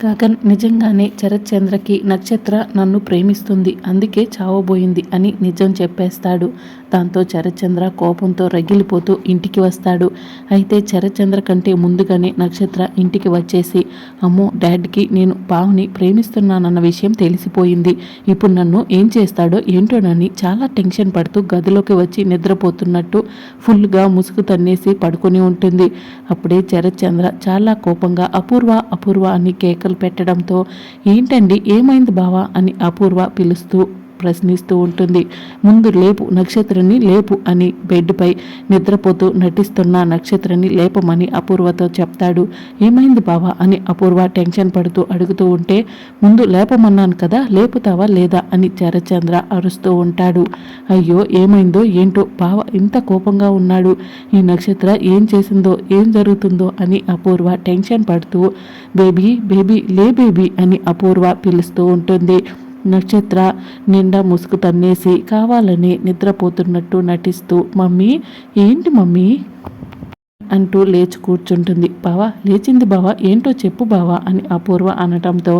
గగన్ నిజంగానే శరత్చంద్రకి నక్షత్ర నన్ను ప్రేమిస్తుంది అందుకే చావబోయింది అని నిజం చెప్పేస్తాడు. దాంతో శరత్చంద్ర కోపంతో రగిలిపోతూ ఇంటికి వస్తాడు. అయితే శరత్చంద్ర కంటే ముందుగానే నక్షత్ర ఇంటికి వచ్చేసి అమ్మో డాడ్కి నేను బావుని ప్రేమిస్తున్నానన్న విషయం తెలిసిపోయింది. ఇప్పుడు నన్ను ఏం చేస్తాడో ఏంటోనని చాలా టెన్షన్ పడుతూ గదిలోకి వచ్చి నిద్రపోతున్నట్టు ఫుల్గా ముసుగు తన్నేసి పడుకొని ఉంటుంది. అప్పుడే శరత్చంద్ర చాలా కోపంగా అపూర్వ అపూర్వ అని కేక కేకలు పెట్టడంతో ఏంటండి? ఏమైంది బావా? అని అపూర్వ పిలుస్తూ ప్రశ్నిస్తూ ఉంటుంది. ముందు లేపు నక్షత్రని లేపు అని బెడ్పై నిద్రపోతూ నటిస్తున్న నక్షత్రని లేపమని అపూర్వతో చెప్తాడు. ఏమైంది బావా? అని అపూర్వ టెన్షన్ పడుతూ అడుగుతూ ఉంటే ముందు లేపమన్నాను కదా లేపుతావా లేదా? అని చరచంద్ర అరుస్తూ ఉంటాడు. అయ్యో ఏమైందో ఏంటో బావ ఇంత కోపంగా ఉన్నాడు. ఈ నక్షత్ర ఏం చేసిందో ఏం జరుగుతుందో అని అపూర్వ టెన్షన్ పడుతూ బేబీ బేబీ లే బేబీ అని అపూర్వ పిలుస్తూ ఉంటుంది. నక్షత్ర నిండా ముసుగు తన్నేసి కావాలని నిద్రపోతున్నట్టు నటిస్తూ మమ్మీ ఏంటి మమ్మీ? అంటూ లేచి కూర్చుంటుంది. బావా లేచింది బావా ఏంటో చెప్పు బావా అని అపూర్వ అనటంతో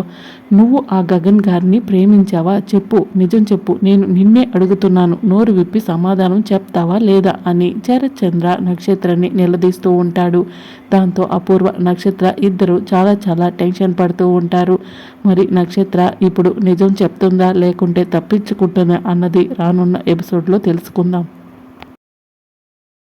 నువ్వు ఆ గగన్ గారిని ప్రేమించావా? చెప్పు నిజం చెప్పు నేను నిన్నే అడుగుతున్నాను. నోరు విప్పి సమాధానం చెప్తావా లేదా? అని చరచంద్ర నక్షత్రాన్ని నిలదీస్తూ ఉంటాడు. దాంతో అపూర్వ నక్షత్ర ఇద్దరు చాలా చాలా టెన్షన్ పడుతూ ఉంటారు. మరి నక్షత్ర ఇప్పుడు నిజం చెప్తుందా లేకుంటే తప్పించుకుంటుందా అన్నది రానున్న ఎపిసోడ్లో తెలుసుకుందాం.